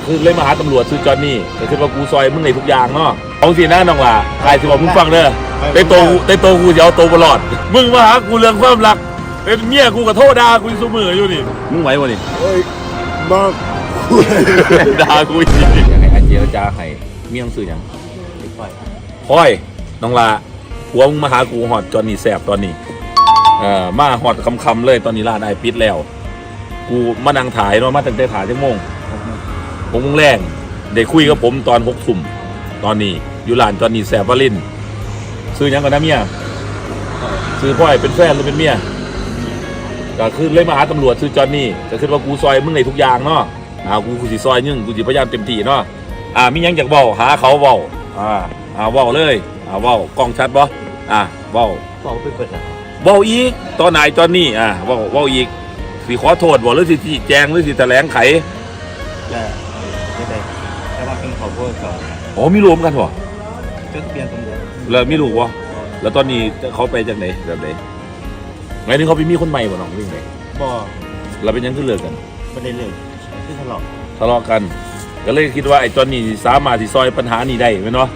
ก็คือเล่นมาหาตำรวจซื้อจอนนี่ก็คือว่ากูซอยมึงในทุกอย่างเนาะของสีหน้าน้องล่ะใครสิบอกมึงฟังเด้อในโตวในโตวกูจะเอาโตวบลอด มึงมาหากูเรื่องความรัก เป็นเมียกูกับโทษด่ากูอยู่เสมออยู่นี่มึงไหววะนี่เฮ้ยมาคุยด่ากูอีกยังไงอาเจรจาให้เมียงซื้อหยังพ่อยน้องลาหัวมึงมาหากูหอดจอนนี่แสบตอนนี้เอ่อมาหอดคำๆเลยตอนนี้ร้านไอายปิดแล้ว กูมานั่งถ่ายเนาะมาตั้งแต่ถ่ายชั่วโมง หกโมงแรงได้คุยกับผมตอนหกทุ่มตอนนี้อยู่ร้านจอนนี่แสบวาลินซื้อหยังก่อนนะเมียซื้อพ่อยเป็นแฟนหรือเป็นเมียก็คือเลยมาหาตำรวจซื้อจอนนี่ก็คือว่ากูซอยมึงในทุกอย่างเนาะอ่ากูกูสิซอยยึงกูสิพยายามเต็มที่เนาะอ่ามีหยังอยากเว้าหาเขาเว้าอ่าอ่าเว้าเลยอ่าเว้ากล้องชัดบ่อ่าเว้าบอกไปเปิดอะเว้าอีกตอนไหนจอนนี่อ่าเว้าเว้าอีกสิขอโทษบ่หรือสิชี้แจงหรือสิแถลงไขจะไม่ได้ แต่ว่าเป็นขอโทษก่อนอ๋อมีรวมกันบ่เครื่องเปลี่ยนตำรวจแล้วมีลูกบ่แล้วตอนนี้เขาไปจากไหนแบบไหนหมายถึงเขาไปมีคนใหม่บ่น้องเรื่องไหนบ่เราเป็นหยังขึ้นเลิกกันไม่ได้เลยที่ทะเลาะทะเลาะกัน ก็เลยคิดว่าไอ้จอนนี่สามารถสิซอยปัญหานี้ได้แม่นบ่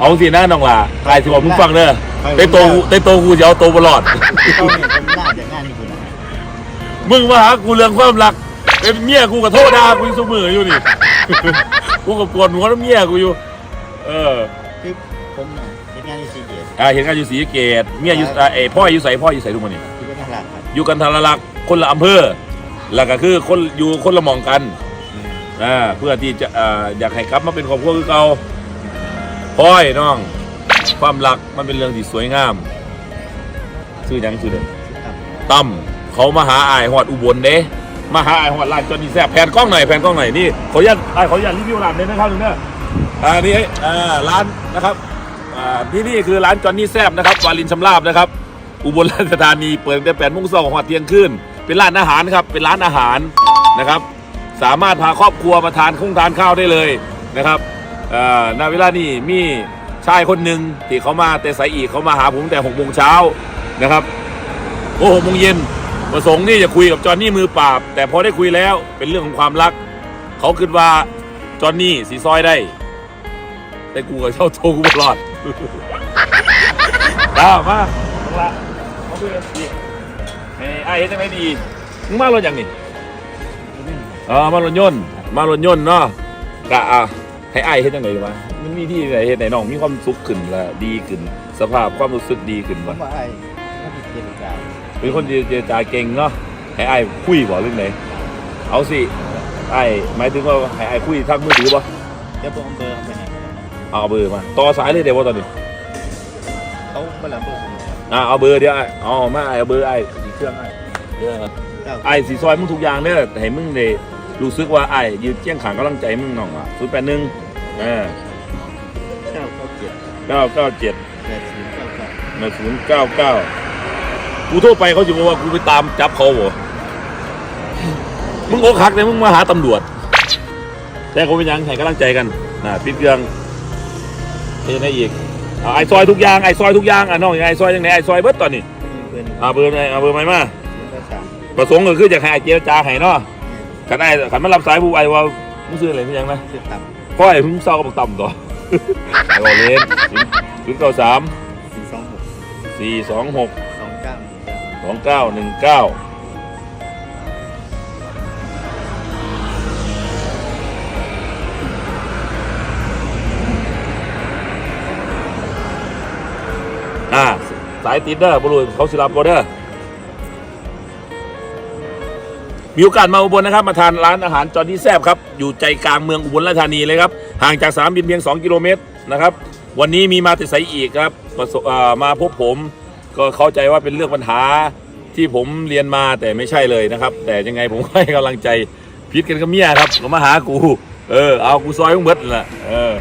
เอาสินะน้องล่ะใครสิบอกมึงฟังเด้อในโตวกูในโตวกูจะเอาโตวบ่รอดเขาเนี่ยเป็นหน้าจากงานนี่คุณนะมึงมาหากูเรื่องความรักเป็นเมียกูกับโทษด่ากูอยู่เสมออยู่นี่ กูกับปวดหัวน้ำเมียกูอยู่ เออคือผมน่ะเป็นงานที่ซีเรียสอ่าเห็นงานอยู่ศรีสะเกตเมียอยู่อ่าเอยพ่ออยู่ใส่พ่ออยู่ใส่ทุกมันนี่ที่เป็นทหารครับอยู่กันทารลักษณ์คนละอำเภอแล้วก็คือคนอยู่คนละหมองกันอ่าเพื่อที่จะอ่าอยากให้กลับมาเป็นครอบครัวคือเก่าพ่อยน้อง ความรักมันเป็นเรื่องที่สวยงามชื่อหยังชื่อเด่นครับตั้มเขามาหาอายหอดอุบลเด้ มาหาไอายหอดร้านจอนนี่แซ่บแผ่นกล้องหน่อยแผ่นกล้องหน่อยนี่ขออนุญาตอายขออนุญาตรีวิวร้านเลยนะครับหนึ่งเด้ออ่านี่อ่าร้านนะครับอ่าที่นี่คือร้านจอนนี่แซ่บนะครับวาลินชำราบนะครับ อุบลราชธานีเปิดตั้งแต่แปดโมงสองหัวเที่ยงคืนเป็นร้านอาหารครับเป็นร้านอาหารนะครับ สามารถพาครอบครัวมาทานข้งทานข้าวได้เลยนะครับอ่อณเวลานี้มีชายคนหนึ่งที่เขามาแต่สายอีกเขามาหาผมแต่หกโมงเช้านะครับโอ้หกโมงเย็น ประสงค์นี่จะคุยกับจอห์นนี่มือปราบ แต่พอได้คุยแล้วเป็นเรื่องของความรัก เขาคิดว่าจอห์นนี่สีซอยได้ แต่กูกับเช่าโตกูไม่รอดตามมาลงละเขาคุยกันดีไอ้ไอ้เฮ็ดจังไงดีมึงมารถยังนี่เออมารถยนต์ มารถยนต์เนาะกะอะให้ไอ้เฮ็ดจังไงวะมันมีที่ไหนเฮ็ดไหนน้องมีความสุขขึ้นละดีขึ้น สภาพความรู้สึกดีขึ้นผมวะว่าไอ้ ถ้าเป็นเจรจาเป็นคนเจรจาเก่งเนาะให้ไอ้ายคุยบ่เรื่องไหนเอาสิไอ้ายหมายถึงว่าให้ไอ้ายคุยทางมือถือบ่เดี๋ยวผมเอาเบอร์เขาไปให้เอาเบอร์มาต่อสายเลยเดี๋ยวว่าตอนนี้เขาไม่รับเบอร์ผมครับอ่าเอาเบอร์เดี๋ยวไอ้ายเอามาไอ้ายเอาเบอร์ไอ้ายอีกเครื่องไอ้ายเดี๋ยวเก้าไอ้ายสีซอยมึงทุกอย่างเนี่ยให้มึงได้รู้สึกว่าไอ้ายยืนเจียงขางกำลังใจมึงน้องอะศูนย์แปดหนึ่งอ่าเก้าเก้าเจ็ดเก้าเก้าเจ็ดแปดศูนย์เก้าเก้ามาศูนย์เก้าเก้า กูโทรไปเขาจะบอกว่ากูไปตามจับเขาบ่มึงอกหักเนี่ยมึงมาหาตำรวจ แต่เขาเป็นหยังให้กำลังใจกันนะปิดเครื่องเฮ็ดได้อีกเอาไอ้ซอยทุกอย่างไอ้ซอยทุกอย่างอะน้องยังไงซอยยังไงไอ้ซอยเบิดตอนนี้เบอร์หนึ่งเอาเบอร์ไหนเอาเบอร์ไหนมาศูนย์เก้าสามประสงค์ก็คือจะให้ไอ้เจรจาให้เนาะขันไอ้ขันมันรับสายผู้ไอ้ว่ามึงซื้ออะไรมึงยังนะชื่อต่พ่อไอ้มึงเศร้ากับบักต่ำต่อไอ้บอกเลนศูนย์เก้าสามำสี่สองหกสี่สองหก สองเก้าหนึ่งเก้าอ่าสายติดเด้อบรูเขาสิรับบอเด้อมีโอกาสมาอุบลนะครับ มาทานร้านอาหารจอห์นนี่แซบครับ อยู่ใจกลางเมืองอุบลราชธานีเลยครับ ห่างจากสนามบินเพียง 2 กิโลเมตรนะครับ วันนี้มีมาต่ไสายอีกครับประสบอ่ามาพบผม ก็เข้าใจว่าเป็นเรื่องปัญหาที่ผมเรียนมาแต่ไม่ใช่เลยนะครับ แต่ยังไงผมก็ให้กำลังใจพิดกันกับเมียครับก็มาหากู เออเอากูซอยมึงเบิดนั่นแหละเออ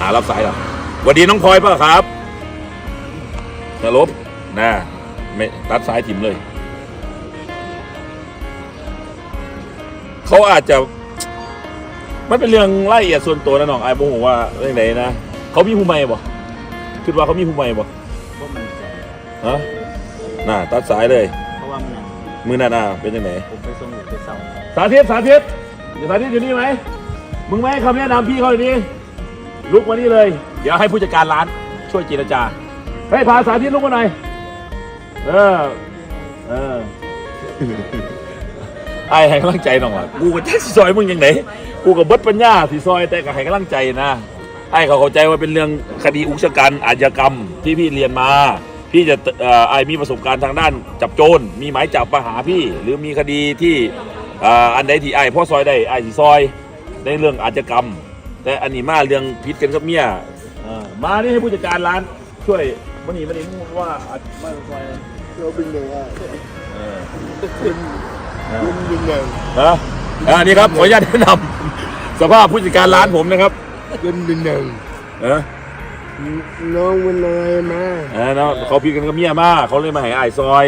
หารับสายเหรอสวัสดีน้องพลอยป่ะครับนลบนะไม่ตัดสายถิ่มเลย เขาอาจจะ มันเป็นเรื่องรายละเอียดส่วนตัวนะน้องไอ้ผมบอกว่าเรื่องไหนนะ เขามีผู้ใหม่บ่ คิดว่าเขามีผู้ใหม่บ่เพราะมันใจฮะน่าตัดสายเลย เพราะว่ามันมือนั่นอะเป็นยังไงผมไปส่งอยู่ที่เสาสาธิตสาธิตอยู่สาธิตอยู่นี่ไหมมึงไม่ให้คำแนะนำพี่เขาเลยนี่ลุกมานี่เลย เดี๋ยวให้ผู้จัดการร้านช่วยเจรจาเฮ้ยพาสาธิตลุกมาหน่อยเออเออไอ้ให้กำลังใจหน่อยกูก็แจ็คซอยมึงยังไงกูกับเบิดปัญญาสีซอยแต่ก็ให้กำลังใจนะ ไอ้เขาเข้าใจว่าเป็นเรื่องคดีอุกชะกันอาชญากรรมที่พี่เรียนมา พี่จะเอ่อไอ้มีประสบการณ์ทางด้านจับโจรมีหมายจับมาหาพี่ หรือมีคดีที่เอ่ออันใดที่ไอ้พ่อซอยได้ไอ้สีซอยในเรื่องอาชญากรรม แต่อันนี้มาเรื่องพิษกันกับเมียเออมานี่ให้ผู้จัดการร้านช่วยมันนี่มันนี่มึงว่าอาจมาซอยเราเป็นยังไงเออเป็นยังไงฮะอันนี้ครับขออนุญาตแนะนำสภาพผู้จัดการร้านผมนะครับ เป็นยังไงเออน้องเป็นอะไรมาเออเนาะเขาพิดกันกับเมียมาเขาเลยมาให้อายซอย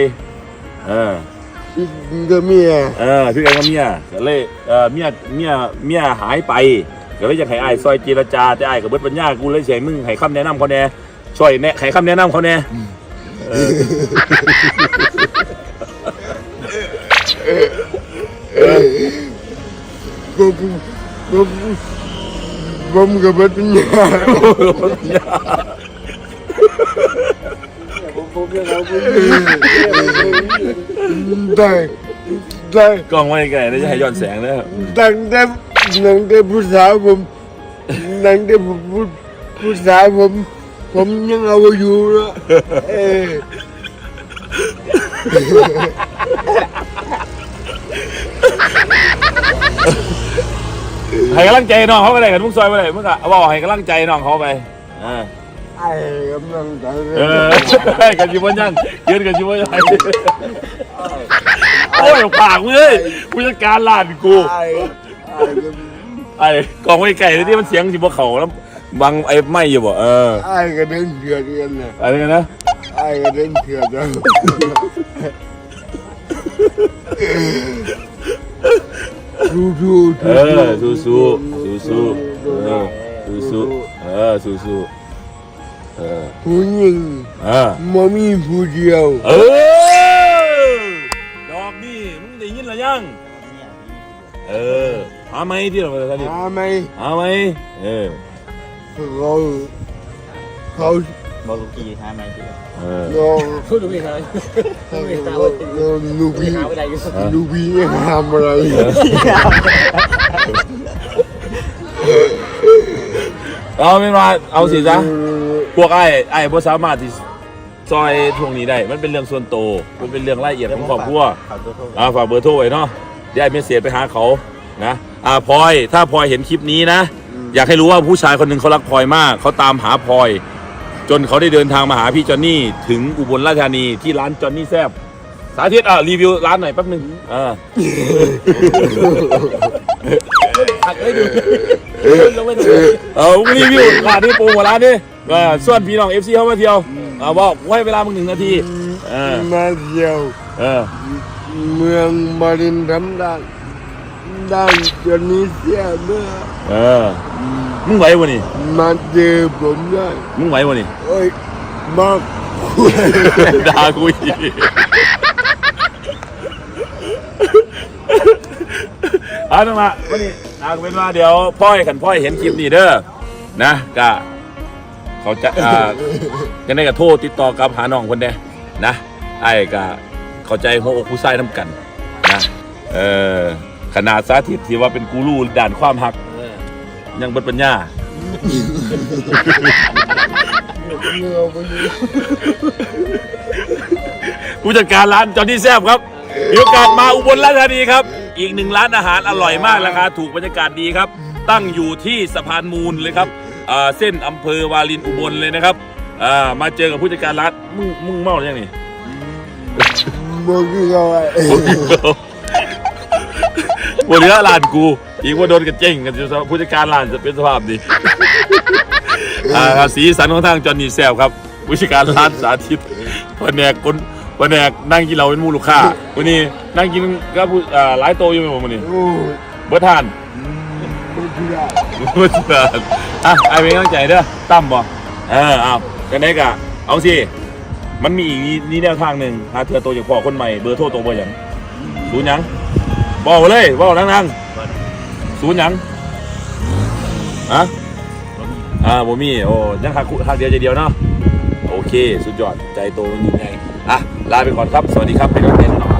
เอออีกก็เมียเออพิดกันกับเมียก็เลยเออเมียเมียเมียหายไปก็เลยอยากให้อายซอยเจรจาแต่อายกับเบิดปัญญากูเลยเสียมึงให้คำแนะนำเขาแน่ช่วยแนะให้คำแนะนำเขาแน่เออผมผม ผมกับเป็นยังไงได้ได้กล้องไว้ไกลแล้วจะให้ย้อนแสงนะครับตั้งแต่นั่งแต่ผู้สาวผมนั่งแต่ผู้ผู้สาวผม ผมยังเอาอยู่นะเออ ให้กำลังใจน้องเขาไปเลยกันมึงซอยไปเลยมึงก็เอาบอกให้กำลังใจน้องเขาไปเออไอ้กำลังใจเออให้กันชิบวันยังยืนกันชิบวันยังโอ้ยปากมึงเลยผู้จัดการร้านกูไอ้ไอ้ก็ไอ้กองไว้ไก่เลยที่มันเสียงสิบ่เขาแล้วบังไอ้ไม่อยู่บ่เออไอ้ก็เดินเถื่อนกันนะอะไรกันนะไอ้ก็เดินเถื่อนกัน สู้สู้เออสู้สู้สู้สู้เออสู้สู้เออสู้สู้เออผู้หญิงเออมันมีผู้เดียว เออดอกนี่มึงได้ยินหรือยังเออหาไหมที่เราไปตอนนี้หาไหมหาไหมเออเขาเขา บอกลูกกี้ท้าไหมที่เออลองพูดลูกกี้เลยลองลูกพี่ท้าไม่ได้อยู่ลูกพี่ยังทำอะไรเอาไม่มาเอาสิจ๊ะพวกไอ้ไอ้บ่สามารถที่ซอยทวงนี้ได้ มันเป็นเรื่องส่วนตัวมันเป็นเรื่องรายละเอียดของครอบครัว ขับตัวโทษอ่าฝากเบอร์โทรไว้เนาะเดี๋ยวไอ้เมสเซจไปหาเขานะอ่าพลอยถ้าพลอยเห็นคลิปนี้นะ อยากให้รู้ว่าผู้ชายคนหนึ่งเขารักพลอยมาก เขาตามหาพลอย จนเขาได้เดินทางมาหาพี่จอนนี่ถึงอุบลราชธานีที่ร้านจอนนี่แซบสาธิตอะรีวิวร้านหน่อยแป๊บหนึงอ่าหักไม่ดูลงไม่ดูเออรีวิวร้านนี้โปรโมทร้านนี้เออส่วนพี่น้องเอฟซีเข้ามาเที่ยวอ่าบอกไว้เวลามึงหนึ่งนาทีเออมาเที่ยวเออเมืองมารินทำได้ได้จนนี้เสียเมื่อเออ มึงไหววะนี่มาเจอผมได้มึงไหววะนี่เอ้ยมาคุยด่ากูอีกเอาต้องมาวันนี้นางเป็นว่าเดี๋ยวพ่อยขันพ่อยเห็นคลิปนี้เด้อนะกะเขาจะอ่ากันได้กับโทษติดต่อกับหาน้องคนเด้นะไอ้กะเข้าใจหัวอกผู้ชายน้ำกันนะเออขนาดสาธิตที่ว่าเป็นกูรูด่านความหัก ยังเบิดปัญญาเมื่อวันนี้ผู้จัดการร้านจอห์นนี่แซบครับมีโอกาสมาอุบลราชธานีครับ อีกหนึ่งร้านอาหารอร่อยมากราคาถูกบรรยากาศดีครับ ตั้งอยู่ที่สะพานมูลเลยครับอ่าเส้นอำเภอวารินอุบลเลยนะครับอ่ามาเจอกับผู้จัดการร้านมึงมึงเมาหรือยังนี่บอกที่เขาไอ้ วันนี้ร้านกู อีกว่าโดนกันเจ๊งกันอยู่สภาพผู้จัดการร้านจะเป็นสภาพดีอ่าสีสันของทางจอห์นนี่แซบครับผู้จัดการร้านสาธิตแผนกคนแผนกนั่งกินเราเป็นหมูลูกค้าวันนี้นั่งกินก็ผู้อ่าหลายโตอยู่ไหมผมวันนี้โอ้เบิร์ทานไม่ได้เบิร์ทานอะไอ้เป็นกำลังใจเด้อตั้มบ่เออเอากันได้กะเอาสิมันมีอีกนี่แนวทางหนึ่งหาเธอโตจากพ่อคนใหม่เบอร์โทรโตเบอร์อย่างศูนย์หยังบอกมาเลยบอกนั่งๆ ศูนย์หยังอะอ่าบ่มีโอ้ยังหักหักเดียวใจเดียวเนาะโอเค สุดยอดใจโตมันอยู่ไงอะลาไปก่อนครับ สวัสดีครับเป็นกำลังใจให้น้อง